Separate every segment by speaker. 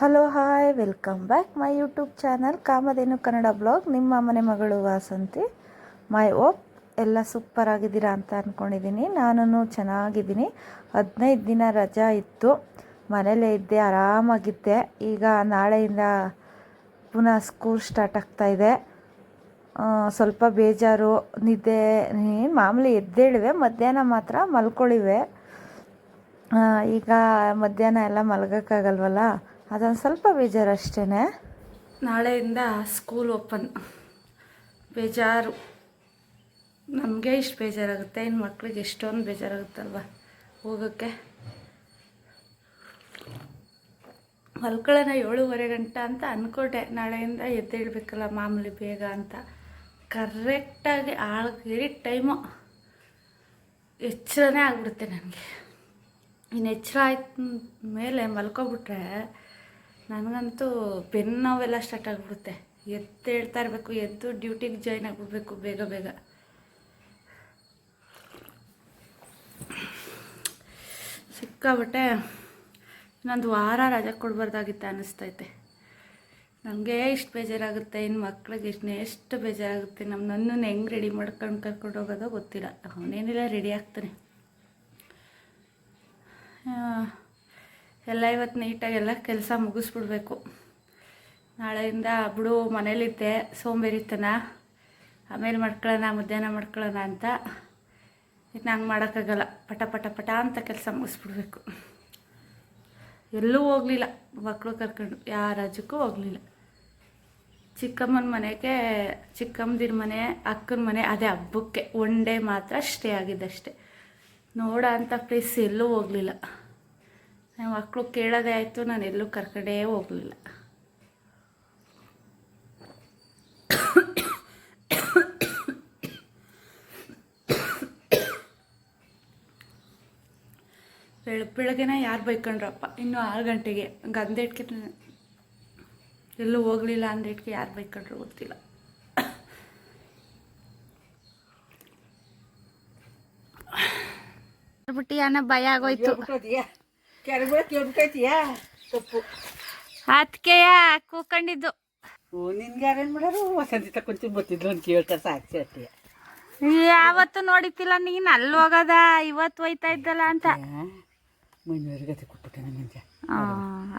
Speaker 1: Hello hi, welcome back my YouTube channel Kamadhenu Kannada blog. ನಿಮ್ಮ ಮನೆ ಮಗಳು ವಾಸಂತಿ. ಮೈ ಓಪ್, ಎಲ್ಲ ಸೂಪರ್ ಆಗಿದ್ದೀರಾ ಅಂತ ಅಂದ್ಕೊಂಡಿದ್ದೀನಿ ನಾನು ಚೆನ್ನಾಗಿದ್ದೀನಿ. ಹದಿನೈದು ದಿನ ರಜಾ ಇತ್ತು. ಮನೇಲೇ ಇದ್ದೆ, ಆರಾಮಾಗಿದ್ದೆ. ಈಗ ನಾಳೆಯಿಂದ ಪುನಃ ಸ್ಕೂಲ್ ಸ್ಟಾರ್ಟ್ ಆಗ್ತಾ ಇದೆ. ಸ್ವಲ್ಪ ಬೇಜಾರು, ನಿದ್ದೆ ಮಾಮೂಲಿ ಎದ್ದೇಳಿವೆ, ಮಧ್ಯಾಹ್ನ ಮಾತ್ರ ಮಲ್ಕೊಳ್ಳಿವೆ ಈಗ ಮಧ್ಯಾಹ್ನ ಎಲ್ಲ ಮಲಗೋಕ್ಕಾಗಲ್ವಲ್ಲ? ಅದೊಂದು ಸ್ವಲ್ಪ ಬೇಜಾರು ಅಷ್ಟೇ
Speaker 2: ನಾಳೆಯಿಂದ ಸ್ಕೂಲ್ ಓಪನ್. ಬೇಜಾರು. ನಮಗೆ ಇಷ್ಟು ಬೇಜಾರಾಗುತ್ತೆ. ಇನ್ನು ಮಕ್ಳಿಗೆ ಎಷ್ಟೊಂದು ಬೇಜಾರಾಗುತ್ತಲ್ವ ಹೋಗೋಕ್ಕೆ. ಮಲ್ಕೊಳ್ಳೋಣ ಏಳುವರೆ ಗಂಟೆ ಅಂತ ಅಂದ್ಕೊಂಡೆ ನಾಳೆಯಿಂದ ಎದ್ದೇಳಬೇಕಲ್ಲ ಮಾಮೂಲಿ ಬೇಗ ಅಂತ. ಕರೆಕ್ಟಾಗಿ ಆಳ್ಗಿರಿ ಟೈಮು. ಎಚ್ಚರನೇ ಆಗ್ಬಿಡುತ್ತೆ ನನಗೆ. ಇನ್ನು ಎಚ್ಚರ ಆಯ್ತು ಮೇಲೆ ಮಲ್ಕೊಬಿಟ್ರೆ ನನಗಂತೂ ಬೆನ್ನು ನೋವೆಲ್ಲ ಸ್ಟಾರ್ಟ್ ಆಗಿಬಿಡುತ್ತೆ. ಎದ್ದೇಳ್ತಾ ಇರಬೇಕು, ಎದ್ದು ಡ್ಯೂಟಿಗೆ ಜಾಯ್ನ್ ಆಗಿಬಿಡ್ಬೇಕು ಬೇಗ ಬೇಗ. ಸಿಕ್ಕಾಬಿಟ್ಟೆ ಇನ್ನೊಂದು ವಾರ ರಜೆ ಕೊಡಬಾರ್ದಾಗಿತ್ತು ಅನ್ನಿಸ್ತೈತೆ. ನನಗೆ ಇಷ್ಟು ಬೇಜಾರಾಗುತ್ತೆ ಇನ್ನು ಮಕ್ಳಿಗೆ ಇಷ್ಟನ್ನ ಎಷ್ಟು ಬೇಜಾರಾಗುತ್ತೆ ನಮ್ಮ ನನ್ನನ್ನು ಹೆಂಗೆ ರೆಡಿ ಮಾಡ್ಕೊಂಡು ಕರ್ಕೊಂಡು ಹೋಗೋದೋ ಗೊತ್ತಿಲ್ಲ. ಅವನೇನಿಲ್ಲ ರೆಡಿ ಆಗ್ತಾನೆ. ಎಲ್ಲ ಇವತ್ತು ನೀಟಾಗಿ ಎಲ್ಲ ಕೆಲಸ ಮುಗಿಸ್ಬಿಡ್ಬೇಕು. ನಾಳೆಯಿಂದ ಬಿಡು, ಮನೇಲಿದ್ದೆ ಸೋಂಬೇರಿತನ ಆಮೇಲೆ ಮಾಡ್ಕೊಳ್ಳೋಣ ಮಧ್ಯಾಹ್ನ ಮಾಡ್ಕೊಳ್ಳೋಣ ಅಂತ. ಇನ್ನು ಹಂಗೆ ಮಾಡೋಕ್ಕಾಗಲ್ಲ. ಪಟ ಪಟ ಪಟ ಅಂತ ಕೆಲಸ ಮುಗಿಸ್ಬಿಡ್ಬೇಕು. ಎಲ್ಲೂ ಹೋಗಲಿಲ್ಲ. ಮಕ್ಕಳು ಕರ್ಕೊಂಡು ಯಾವ ರಾಜ್ಯಕ್ಕೂ ಹೋಗಲಿಲ್ಲ. ಚಿಕ್ಕಮ್ಮನ ಮನೆಗೆ, ಚಿಕ್ಕಮ್ಮದಿರ ಮನೆ, ಅಕ್ಕನ ಮನೆ, ಅದೇ ಹಬ್ಬಕ್ಕೆ ಒನ್ ಡೇ ಮಾತ್ರ ಸ್ಟೇ ಆಗಿದ್ದಷ್ಟೆ. ನೋಡೋ ಅಂಥ ಪ್ಲೇಸ್ ಎಲ್ಲೂ ಹೋಗಲಿಲ್ಲ. ನಮ್ಮ ಮಕ್ಕಳು ಕೇಳೋದೇ ಆಯಿತು ನಾನು ಎಲ್ಲೂ ಕರ್ಕೊಂಡೇ ಹೋಗಲಿಲ್ಲ. ಬೆಳ ಬೆಳಗ್ಗೆನ ಯಾರು ಬೈಕೊಂಡ್ರಪ್ಪ? ಇನ್ನೂ ಆರು ಗಂಟೆಗೆ. ಗಂಧೆಟ್ಗೆ ಎಲ್ಲೂ ಹೋಗಲಿಲ್ಲ ಅಂದೇಟ್ಗೆ ಯಾರು ಬೈಕೊಂಡ್ರು ಗೊತ್ತಿಲ್ಲ. ಬಿಟ್ಟು ಅನ್ನ ಭಯ ಆಗೋಯ್ತು.
Speaker 3: ತಪ್ಪು
Speaker 2: ಅದಕ್ಕೆಯ ಕೂಕೊಂಡಿದ್ದು.
Speaker 3: ಓ ನಿನ್ಗೆ ಯಾರೇನು ಮಾಡೋರು ವಸಂತಿ ತಕೊಂತೀನಿ ಬತ್ತಿದ್ಲು ಅಂತ ಕೇಳ್ತಾರೆ ಸಾಕ್ಷಿ ಅಷ್ಟೇ
Speaker 2: ಯಾವತ್ತು ನೋಡಿತಿಲ್ಲ ನೀನು ಅಲ್ಲಿ ಹೋಗದ ಇವತ್ತು ಹೋಯ್ತಾ ಇದ್ದಲ್ಲ ಅಂತ.
Speaker 3: ಮನೆಯವ್ರಿಗೆ ಗತಿ ಕೊಟ್ಬಿಟ್ಟೆ ನಮ್ಮ ಮಂಜ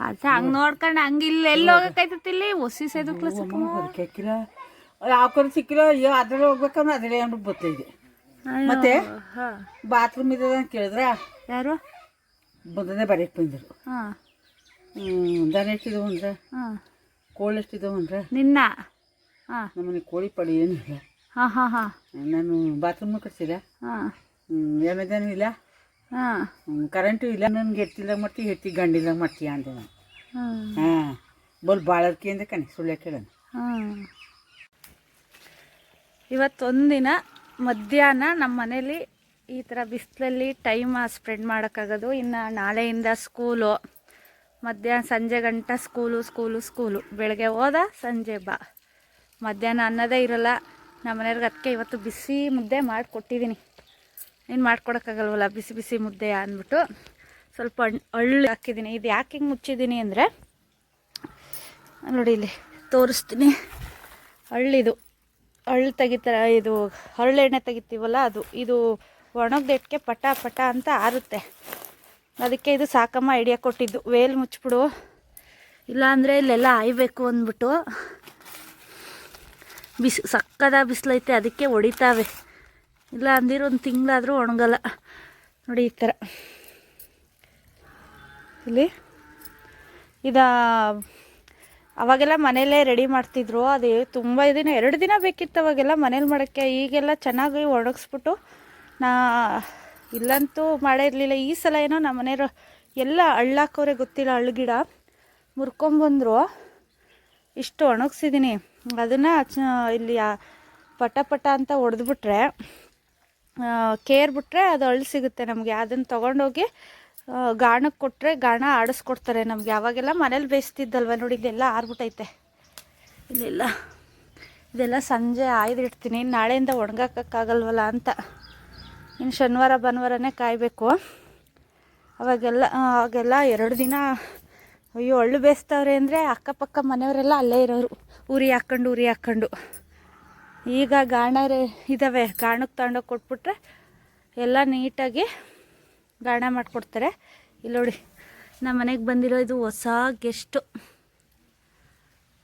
Speaker 2: ಅದ ಹಂಗ್ ನೋಡ್ಕೊಂಡು ಹಂಗ ಇಲ್ಲಿ ಎಲ್ಲಿ ಹೋಗಕ್ಕಾಯ್ತತಿ ಇಲ್ಲಿ ಒಸಿ ಸೇದುಕ್ಲ
Speaker 3: ಸಿಕ್ಕಿಲ್ಲ ಹಾಕಿಲ್ಲ ಯಾವ ಕಡೆ ಸಿಕ್ಕಿಲ್ಲ ಅಯ್ಯೋ ಅದ್ರಲ್ಲಿ ಹೋಗ್ಬೇಕಂದ್ರೆ ಅದ್ರಲ್ಲಿ ಅಂದ್ಬಿಟ್ಟು ಇದೆ ಮತ್ತೆ ಬಾತ್ರೂಮ್ ಇದೆ ಅಂತ ಕೇಳಿದ್ರ?
Speaker 2: ಯಾರು?
Speaker 3: ಬಂದನೆ ಬರೆಯಕ್ಕೆ ಬಂದರು.
Speaker 2: ಹಾಂ.
Speaker 3: ದನ ಎಷ್ಟಿದಾವ ಅಂದ್ರೆ?
Speaker 2: ಹಾಂ.
Speaker 3: ಕೋಳಿ ಎಷ್ಟಿದವು ಅಂದ್ರೆ?
Speaker 2: ನಿನ್ನ. ಹಾ.
Speaker 3: ನಮ್ಮನೆ ಕೋಳಿ ಪಡಿ ಏನಿಲ್ಲ
Speaker 2: ಹಾಂ ಹಾಂ ಹಾಂ.
Speaker 3: ನಾನು ಬಾತ್ರೂಮ್ ಕಟ್ಸಿಲ್ಲ.
Speaker 2: ಹಾಂ.
Speaker 3: ಇಲ್ಲ.
Speaker 2: ಹಾಂ.
Speaker 3: ಕರೆಂಟು ಇಲ್ಲ. ನನ್ಗೆ ಎತ್ತಿಲ್ದಾಗ ಮಟ್ಟಿ ಹೆತ್ತಿ ಗಂಡಿಲ್ದಾಗ ಮಾಡ್ತೀಯ ಅಂದೆ ನಾನು. ಹಾಂ. ಬಲ್ ಬಾಳರ್ಕಿ ಅಂದೆ ಕಣೆ ಸುಳ್ಳು ಕೇಳೋಣ.
Speaker 2: ಹ್ಮ್. ಇವತ್ತೊಂದಿನ ಮಧ್ಯಾಹ್ನ ನಮ್ಮ ಮನೇಲಿ ಈ ಥರ ಬಿಸಿಲಲ್ಲಿ ಟೈಮ್ ಸ್ಪ್ರೆಡ್ ಮಾಡೋಕ್ಕಾಗೋದು. ಇನ್ನು ನಾಳೆಯಿಂದ ಸ್ಕೂಲು ಮಧ್ಯಾಹ್ನ ಸಂಜೆ ಗಂಟ ಸ್ಕೂಲು ಸ್ಕೂಲು ಸ್ಕೂಲು ಬೆಳಗ್ಗೆ ಹೋದ ಸಂಜೆ ಬಾ. ಮಧ್ಯಾಹ್ನ ಅನ್ನೋದೇ ಇರಲ್ಲ. ನಮ್ಮ ಮನೆಯವ್ರಿಗೆ ಅದಕ್ಕೆ ಇವತ್ತು ಬಿಸಿ ಮುದ್ದೆ ಮಾಡಿಕೊಟ್ಟಿದ್ದೀನಿ ಏನು ಮಾಡ್ಕೊಡೋಕ್ಕಾಗಲ್ವಲ್ಲ? ಬಿಸಿ ಬಿಸಿ ಮುದ್ದೆ ಅಂದ್ಬಿಟ್ಟು ಸ್ವಲ್ಪ ಅಳ್ಳು ಹಾಕಿದ್ದೀನಿ ಇದು ಯಾಕೆ ಹಿಂಗೆ ಮುಚ್ಚಿದ್ದೀನಿ ಅಂದರೆ, ನೋಡಿ ಇಲ್ಲಿ ತೋರಿಸ್ತೀನಿ. ಹಳ್ಳಿದು. ಹಳ್ಳು ತೆಗಿತಾರೆ, ಇದು ಹರಳೆಣ್ಣೆ ತೆಗಿತೀವಲ್ಲ ಅದು. ಇದು ಒಣಗ್ದೆಟ್ಗೆ ಪಟ ಪಟ ಅಂತ ಆರುತ್ತೆ. ಅದಕ್ಕೆ ಇದು ಸಾಕಮ್ಮ ಐಡಿಯಾ ಕೊಟ್ಟಿದ್ದು. ವೇಲ್ ಮುಚ್ಚಿಬಿಡು. ಇಲ್ಲಾಂದರೆ ಇಲ್ಲೆಲ್ಲ ಆಯ್ಬೇಕು ಅಂದ್ಬಿಟ್ಟು. ಬಿಸಿ, ಸಕ್ಕದ ಬಿಸಿಲೈತೆ, ಅದಕ್ಕೆ ಹೊಡಿತಾವೆ. ಇಲ್ಲ ಅಂದಿರ ಒಂದು ತಿಂಗಳಾದರೂ ಒಣಗಲ್ಲ. ನೋಡಿ ಈ ಥರ ಇಲ್ಲಿ. ಇದ, ಅವಾಗೆಲ್ಲ ಮನೆಯಲ್ಲೇ ರೆಡಿ ಮಾಡ್ತಿದ್ರು. ಅದೇ ತುಂಬ ದಿನ, ಎರಡು ದಿನ ಬೇಕಿತ್ತು ಅವಾಗೆಲ್ಲ ಮನೇಲಿ ಮಾಡೋಕ್ಕೆ. ಈಗೆಲ್ಲ ಚೆನ್ನಾಗಿ ಒಣಗಿಸ್ಬಿಟ್ಟು ನಾ ಇಲ್ಲಂತೂ ಮಾಡೇ ಇರಲಿಲ್ಲ ಈ ಸಲ ಏನೋ ನಮ್ಮ ಮನೆಯವರು ಎಲ್ಲ ಹಳ್ಳಾಕೋರೆ ಗೊತ್ತಿಲ್ಲ ಅಳ್ಳಗಿಡ ಗಿಡ. ಮುರ್ಕೊಂಬಂದರು. ಇಷ್ಟು ಒಣಗಿಸಿದ್ದೀನಿ ಅದನ್ನು ಇಲ್ಲಿ ಆ ಪಟ ಪಟ ಅಂತ ಹೊಡೆದ್ಬಿಟ್ರೆ ಕೇರ್ಬಿಟ್ರೆ ಅದು ಅಳ್ಳು ಸಿಗುತ್ತೆ ನಮಗೆ. ಅದನ್ನು ತೊಗೊಂಡೋಗಿ ಗಾಣಕ್ಕೆ ಕೊಟ್ಟರೆ ಗಾಣ ಆಡಿಸ್ಕೊಡ್ತಾರೆ ನಮಗೆ. ಯಾವಾಗೆಲ್ಲ ಮನೇಲಿ ಬೇಯಿಸ್ತಿದ್ದಲ್ವ ನೋಡಿ, ಇದೆಲ್ಲ ಆರ್ಬಿಟ್ಟೈತೆ ಇಲ್ಲೆಲ್ಲ, ಇದೆಲ್ಲ ಸಂಜೆ ಆಯ್ದಿಡ್ತೀನಿ ನಾಳೆಯಿಂದ ಒಣಗಾಕಕ್ಕಾಗಲ್ವಲ್ಲ ಅಂತ. ಇನ್ನು ಶನಿವಾರ, ಭಾನುವಾರನೇ ಕಾಯಬೇಕು. ಅವಾಗೆಲ್ಲ ಅವಾಗೆಲ್ಲ ಎರಡು ದಿನ ಅಯ್ಯೋ ಒಳ್ಳು ಬೇಯಿಸ್ತವ್ರೆ ಅಂದರೆ ಅಕ್ಕಪಕ್ಕ ಮನೆಯವರೆಲ್ಲ ಅಲ್ಲೇ ಇರೋರು. ಉರಿ ಹಾಕ್ಕೊಂಡು ಉರಿ ಹಾಕ್ಕೊಂಡು ಈಗ ಗಾಣರೆ ಇದ್ದಾವೆ ಗಾಣಕ್ಕೆ ತಗೊಂಡೋಗಿ ಕೊಟ್ಬಿಟ್ರೆ ಎಲ್ಲ ನೀಟಾಗಿ ಗಾಣ ಮಾಡಿಕೊಡ್ತಾರೆ. ಇಲ್ಲಿ ನೋಡಿ, ನಮ್ಮ ಮನೆಗೆ ಬಂದಿರೋ ಇದು ಹೊಸ ಗೆಸ್ಟು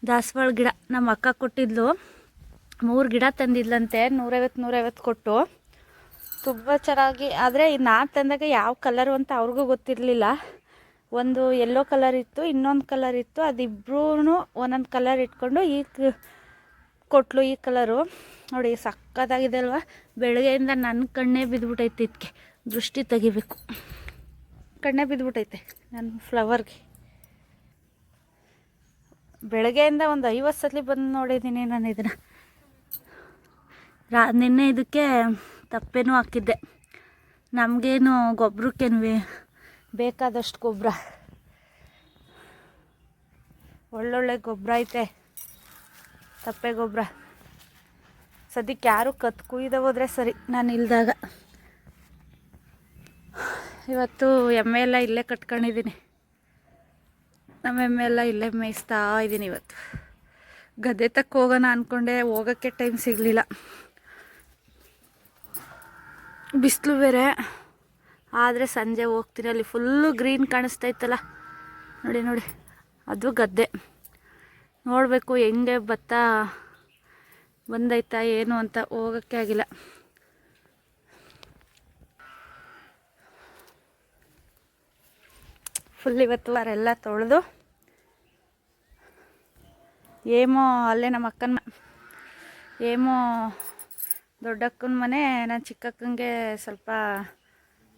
Speaker 2: ದಾಸವಾಳ ಗಿಡ. ನಮ್ಮ ಅಕ್ಕ ಕೊಟ್ಟಿದ್ಲು. ಮೂರು ಗಿಡ ತಂದಿದ್ಲಂತೆ. ನೂರೈವತ್ತು ನೂರೈವತ್ತು ಕೊಟ್ಟು. ತುಂಬ ಚೆನ್ನಾಗಿ, ಆದರೆ ನಾನು ತಂದಾಗ ಯಾವ ಕಲರು ಅಂತ ಅವ್ರಿಗೂ ಗೊತ್ತಿರಲಿಲ್ಲ. ಒಂದು ಯೆಲ್ಲೋ ಕಲರ್ ಇತ್ತು, ಇನ್ನೊಂದು ಕಲರ್ ಇತ್ತು ಅದಿಬ್ಬರೂ ಒಂದೊಂದು ಕಲರ್ ಇಟ್ಕೊಂಡು ಈ ಕೊಟ್ಲು ಈ ಕಲರು ನೋಡಿ ಸಕ್ಕತ್ತಾಗಿದೆ ಅಲ್ವಾ ಬೆಳಗ್ಗೆಯಿಂದ ನನ್ನ ಕಣ್ಣೇ ಬಿದ್ದುಬಿಟ್ಟೈತೆ ಇದಕ್ಕೆ ದೃಷ್ಟಿ ತೆಗಿಬೇಕು. ಕಣ್ಣೇ ಬಿದ್ದುಬಿಟ್ಟೈತೆ ನನ್ನ ಫ್ಲವರ್ಗೆ ಬೆಳಗ್ಗೆಯಿಂದ ಒಂದು ಐವತ್ತು ಸಲ ಬಂದು ನೋಡಿದ್ದೀನಿ ನಾನು ಇದನ್ನು. ರಾ, ನಿನ್ನೆ ಇದಕ್ಕೆ ತಪ್ಪೇನೂ ಹಾಕಿದ್ದೆ. ನಮಗೇನು ಗೊಬ್ಬರಕ್ಕೇನು ಬೇಕಾದಷ್ಟು ಗೊಬ್ಬರ ಒಳ್ಳೊಳ್ಳೆ ಗೊಬ್ಬರ ಐತೆ. ತಪ್ಪೆ ಗೊಬ್ಬರ ಸದ್ಯಕ್ಕೆ ಯಾರು ಕತ್ ಕುಯ್ದ ಹೋದ್ರೆ ಸರಿ, ನಾನು ಇಲ್ದಾಗ. ಇವತ್ತು ಎಮ್ಮೆ ಎಲ್ಲ ಇಲ್ಲೇ ಕಟ್ಕೊಂಡಿದ್ದೀನಿ. ನಮ್ಮ ಎಮ್ಮೆ ಎಲ್ಲ ಇಲ್ಲೇ ಮೇಯಿಸ್ತಾ ಇದ್ದೀನಿ ಇವತ್ತು. ಗದ್ದೆ ತಕ್ಕ ಹೋಗೋಣ ಅಂದ್ಕೊಂಡೆ ಹೋಗೋಕ್ಕೆ ಟೈಮ್ ಸಿಗಲಿಲ್ಲ. ಬಿಸಿಲು ಬೇರೆ. ಆದರೆ ಸಂಜೆ ಹೋಗ್ತೀನಿ, ಅಲ್ಲಿ ಫುಲ್ಲು ಗ್ರೀನ್ ಕಾಣಿಸ್ತೈತಲ್ಲ. ನೋಡಿ ನೋಡಿ. ಅದು ಗದ್ದೆ. ನೋಡಬೇಕು ಹೆಂಗೆ ಭತ್ತ ಬಂದೈತಾ, ಏನು ಅಂತ ಹೋಗೋಕ್ಕೆ ಆಗಿಲ್ಲ. ಫುಲ್ ಇವತ್ತು ಅವರೆಲ್ಲ ತೊಳೆದು, ಏಮೋ ಅಲ್ಲೇ ನಮ್ಮ ಅಕ್ಕನ ಏಮೋ ದೊಡ್ಡಕ್ಕನ ಮನೆ ನನ್ನ ಚಿಕ್ಕಕ್ಕನಿಗೆ ಸ್ವಲ್ಪ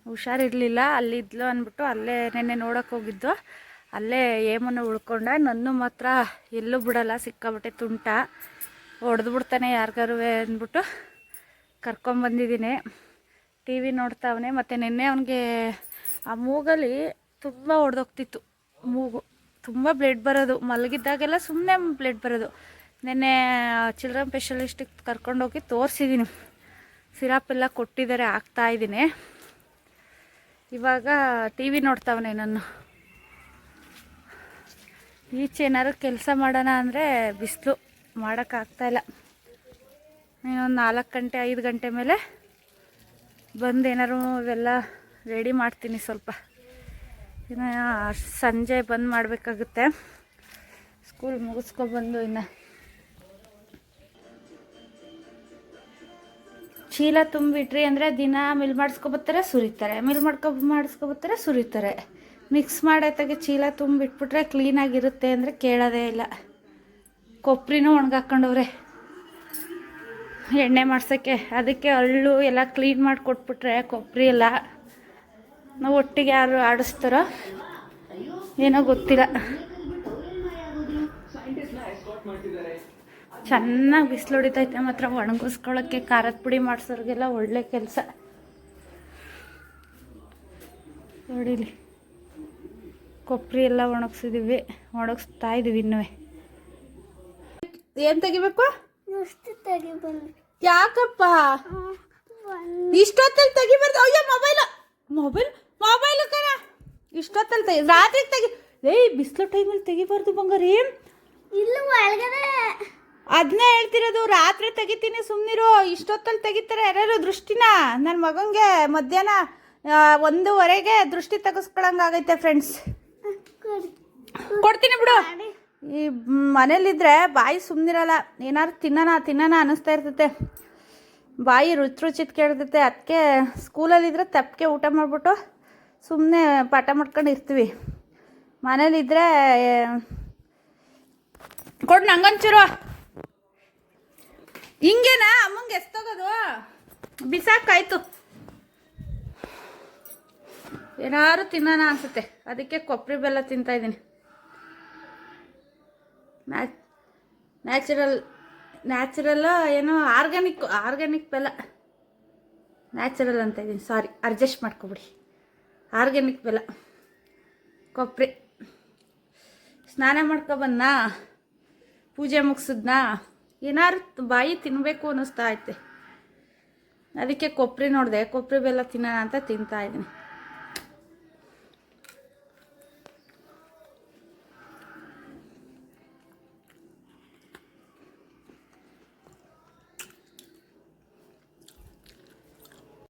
Speaker 2: ಹುಷಾರಿರಲಿಲ್ಲ. ಅಲ್ಲಿದ್ಲು ಅಂದ್ಬಿಟ್ಟು ಅಲ್ಲೇ ನೆನ್ನೆ ನೋಡೋಕೆ ಹೋಗಿದ್ದು. ಅಲ್ಲೇ ಏಮನ್ನು ಉಳ್ಕೊಂಡ. ನನ್ನ ಮಾತ್ರ ಎಲ್ಲೂ ಬಿಡಲ್ಲ ಸಿಕ್ಕಾಬಿಟ್ಟೆ ತುಂಟ. ಹೊಡೆದು ಬಿಡ್ತಾನೆ ಯಾರಿಗಾರು ಅಂದ್ಬಿಟ್ಟು ಕರ್ಕೊಂಬಂದಿದ್ದೀನಿ ಟಿ ವಿ ನೋಡ್ತಾವನೆ ಮತ್ತು ನಿನ್ನೆ ಅವನಿಗೆ ಆ ಮೂಗಲ್ಲಿ ತುಂಬ ಹೊಡೆದೋಗ್ತಿತ್ತು ಮೂಗು, ತುಂಬ ಬ್ಲಡ್ ಬರೋದು. ಮಲಗಿದ್ದಾಗೆಲ್ಲ ಸುಮ್ಮನೆ ಬ್ಲಡ್ ಬರೋದು. ನಿನ್ನೆ ಚಿಲ್ಡ್ರನ್ ಸ್ಪೆಷಲಿಸ್ಟಿಗೆ ಕರ್ಕೊಂಡೋಗಿ ತೋರಿಸಿದ್ದೀನಿ ಸಿರಪ್ ಎಲ್ಲ ಕೊಟ್ಟಿದ್ದಾರೆ ಹಾಕ್ತಾಯಿದ್ದೀನಿ ಇವಾಗ ಟಿ ವಿ ನೋಡ್ತಾವನೆ ನಾನು ಈಚೆ ಏನಾದ್ರು ಕೆಲಸ ಮಾಡೋಣ ಅಂದರೆ ಬಿಸಿಲು ಮಾಡೋಕ್ಕಾಗ್ತಾಯಿಲ್ಲ ಇನ್ನೊಂದು ನಾಲ್ಕು ಗಂಟೆ, ಐದು ಗಂಟೆ ಮೇಲೆ ಬಂದು ಏನಾದ್ರು ಇವೆಲ್ಲ ರೆಡಿ ಮಾಡ್ತೀನಿ ಸ್ವಲ್ಪ. ಇನ್ನು ಸಂಜೆ ಬಂದು ಮಾಡಬೇಕಾಗುತ್ತೆ. ಸ್ಕೂಲ್ ಮುಗಿಸ್ಕೊಬಂದು ಇನ್ನು. ಚೀಲ ತುಂಬಿಟ್ರಿ ಅಂದರೆ ದಿನ ಮಿಲ್ ಮಾಡಿಸ್ಕೊಬತ್ತಾರೆ, ಸುರಿತಾರೆ. ಮಿಲ್ ಮಾಡ್ಕೊ ಮಾಡಿಸ್ಕೊಬತ್ತಾರೆ, ಸುರಿತಾರೆ. ಮಿಕ್ಸ್ ಮಾಡೈತಾಗೆ ಚೀಲ ತುಂಬಿಟ್ಬಿಟ್ರೆ ಕ್ಲೀನಾಗಿರುತ್ತೆ ಅಂದರೆ ಕೇಳೋದೇ ಇಲ್ಲ. ಕೊಬ್ಬರಿನೂ ಒಣಗಾಕೊಂಡವ್ರೆ. ಎಣ್ಣೆ ಮಾಡ್ಸೋಕ್ಕೆ. ಅದಕ್ಕೆ ಹಳ್ಳು ಎಲ್ಲ ಕ್ಲೀನ್ ಮಾಡಿ ಕೊಟ್ಬಿಟ್ರೆ ಕೊಬ್ಬರಿ ಎಲ್ಲ. ನಾವು ಒಟ್ಟಿಗೆ ಯಾರು ಆಡಿಸ್ತಾರೋ ಏನೋ ಗೊತ್ತಿಲ್ಲ. ಚೆನ್ನಾಗಿ ಬಿಸಿಲು ಹೊಡಿತೈತೆ ಮಾತ್ರ ಒಣಗಿಸ್ಕೊಳ್ಳೋಕ್ಕೆ ಖಾರದ ಪುಡಿ ಮಾಡಿಸೋರಿಗೆಲ್ಲ ಒಳ್ಳೆ ಕೆಲಸ. ನೋಡಿಲಿ ಕೊಬ್ಬರಿ ಎಲ್ಲ ಒಣಗಿಸಿದೀವಿ ಒಣಗಿಸ್ತಾ ಇದೀವಿ ಇನ್ನೂ ಏನು ತೆಗಿಬೇಕು? ಯಾಕಪ್ಪ? ಇಷ್ಟೊತ್ತಲ್ಲಿ ತೆಗಿಬಾರ್ದು. ಅಯ್ಯೋ ಮೊಬೈಲ್. ಮೊಬೈಲ್? ಮೊಬೈಲ್ ಕಣ. ಇಷ್ಟೊತ್ತಲ್ಲಿ ತೆಗಿ ರಾತ್ರಿ ತೆಗಿ. ಏಯ್ ಬಿಸಿಲು ಟೈಮಲ್ಲಿ ತೆಗಿಬಾರ್ದು ಬಂಗಾರಿ.
Speaker 4: ಇಲ್ಲ ಒಳಗಡೆ
Speaker 2: ಅದನ್ನೇ ಹೇಳ್ತಿರೋದು, ರಾತ್ರಿ ತೆಗಿತೀನಿ ಸುಮ್ಮನಿರು ಇಷ್ಟೊತ್ತಲ್ಲಿ ತೆಗಿತಾರೆ ಯಾರ್ಯಾರು ದೃಷ್ಟಿನ? ನನ್ನ ಮಗನಿಗೆ ಮಧ್ಯಾಹ್ನ ಒಂದೂವರೆಗೆ ದೃಷ್ಟಿ ತೆಗೆಸ್ಕೊಳಂಗಾಗೈತೆ ಫ್ರೆಂಡ್ಸ್ ಕೊಡ್ತೀನಿ ಬಿಡು. ಈ ಮನೇಲಿದ್ರೆ ಬಾಯಿ ಸುಮ್ಮನಿರಲ್ಲ ಏನಾದ್ರು ತಿನ್ನೋಣ ತಿನ್ನೋಣ ಅನ್ನಿಸ್ತಾ ಇರ್ತೈತೆ. ಬಾಯಿ ರುಚಿ ರುಚಿತ್ ಕೇಳ್ತೈತೆ ಅದಕ್ಕೆ ಸ್ಕೂಲಲ್ಲಿದ್ದರೆ ತಪ್ಪಿಗೆ ಊಟ ಮಾಡಿಬಿಟ್ಟು ಸುಮ್ಮನೆ ಪಾಠ ಮಾಡ್ಕೊಂಡು ಇರ್ತೀವಿ. ಮನೇಲಿದ್ದರೆ ಕೊಡು ನಂಗೊಂಚೂರು. ಹಿಂಗೇನಾ? ಅಮ್ಮಂಗೆ ಎಸ್ತೋಗೋದು ಬಿಸಾಕಾಯ್ತು. ಏನಾರು ತಿನ್ನೋಣ ಅನ್ಸುತ್ತೆ. ಅದಕ್ಕೆ ಕೊಬ್ಬರಿ ಬೆಲ್ಲ ತಿಂತಾ ಇದ್ದೀನಿ. ನ್ಯಾಚುರಲ್ ನ್ಯಾಚುರಲ್ ಏನೋ ಆರ್ಗ್ಯಾನಿಕ್ ಆರ್ಗ್ಯಾನಿಕ್ ಬೆಲ್ಲ. ನ್ಯಾಚುರಲ್ ಅಂತ ಇದ್ದೀನಿ. ಸಾರಿ, ಅಡ್ಜಸ್ಟ್ ಮಾಡ್ಕೊಬಿಡಿ. ಆರ್ಗ್ಯಾನಿಕ್ ಬೆಲ್ಲ. ಕೊಬ್ಬರಿ. ಸ್ನಾನ ಮಾಡ್ಕೊಬನ್ನ ಪೂಜೆ ಮುಗಿಸಿದ್ನಾ? ಏನಾದ್ರು ಬಾಯಿ ತಿನ್ನಬೇಕು ಅನ್ನಿಸ್ತಾ ಐತೆ. ಅದಕ್ಕೆ ಕೊಬ್ಬರಿ ನೋಡಿದೆ ಕೊಬ್ಬರಿ ಬೆಲ್ಲ ತಿನ್ನೋಣ ಅಂತ ತಿಂತಾ ಇದ್ದೀನಿ.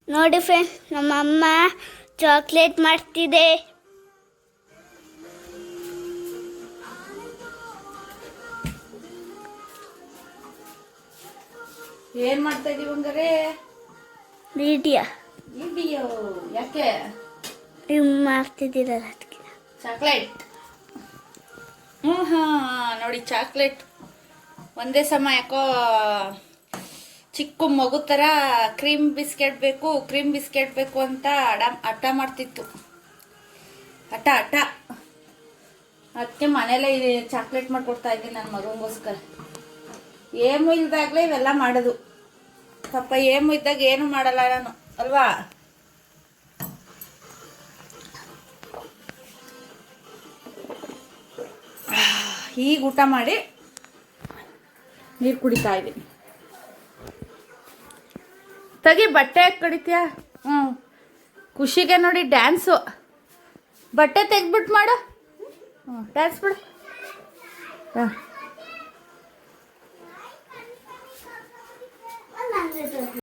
Speaker 4: ನೋಡಿ ಫ್ರೆಂಡ್ಸ್ ನಮ್ಮಮ್ಮ ಚಾಕ್ಲೇಟ್ ಮಾಡ್ತಿದೆ.
Speaker 2: ಏನ್ ಮಾಡ್ತಾ ಇದೀವಿ ಹಂಗಾರೆ?
Speaker 4: ವಿಡಿಯೋ.
Speaker 2: ವಿಡಿಯೋ ಯಾಕೆ?
Speaker 4: ನೀವು ಮಾಡ್ತಿದ್ದೀರಲ್ಲ ಅದಕ್ಕೆ
Speaker 2: ಚಾಕ್ಲೇಟ್. ಹ್ಞೂ ಹಾಂ ನೋಡಿ ಚಾಕ್ಲೇಟ್. ಒಂದೇ ಸಮ ಯಾಕೋ ಚಿಕ್ಕ ಮಗು ಥರ ಕ್ರೀಮ್ ಬಿಸ್ಕೆಟ್ ಬೇಕು ಕ್ರೀಮ್ ಬಿಸ್ಕೆಟ್ ಬೇಕು ಅಂತ ಅಡ ಹಠ ಮಾಡ್ತಿತ್ತು. ಹಠ ಹಠ. ಅದಕ್ಕೆ ಮನೇಲೇ ಚಾಕ್ಲೇಟ್ ಮಾಡಿಕೊಡ್ತಾ ಇದ್ದೀನಿ ನನ್ನ ಮಗನಿಗೋಸ್ಕರ ಏನು ಇಲ್ದಾಗಲೇ ಇವೆಲ್ಲ ಮಾಡೋದು. ಪಾಪ ಏಮು ಇದ್ದಾಗ ಏನು ಮಾಡಲ್ಲ ನಾನು, ಅಲ್ವಾ? ಈಗ ಊಟ ಮಾಡಿ ನೀರು ಕುಡಿತಾ ಇದ್ದೀನಿ. ತಗಿ, ಬಟ್ಟೆ ಯಾಕೆ ಕಡಿತೀಯ? ಹ್ಞೂ ಖುಷಿಗೆ ನೋಡಿ ಡ್ಯಾನ್ಸು. ಬಟ್ಟೆ ತೆಗ್ದುಬಿಟ್ಟು ಮಾಡು. ಹ್ಞೂ ಡ್ಯಾನ್ಸ್ ಬಿಡು ಹಾಂ. Sí.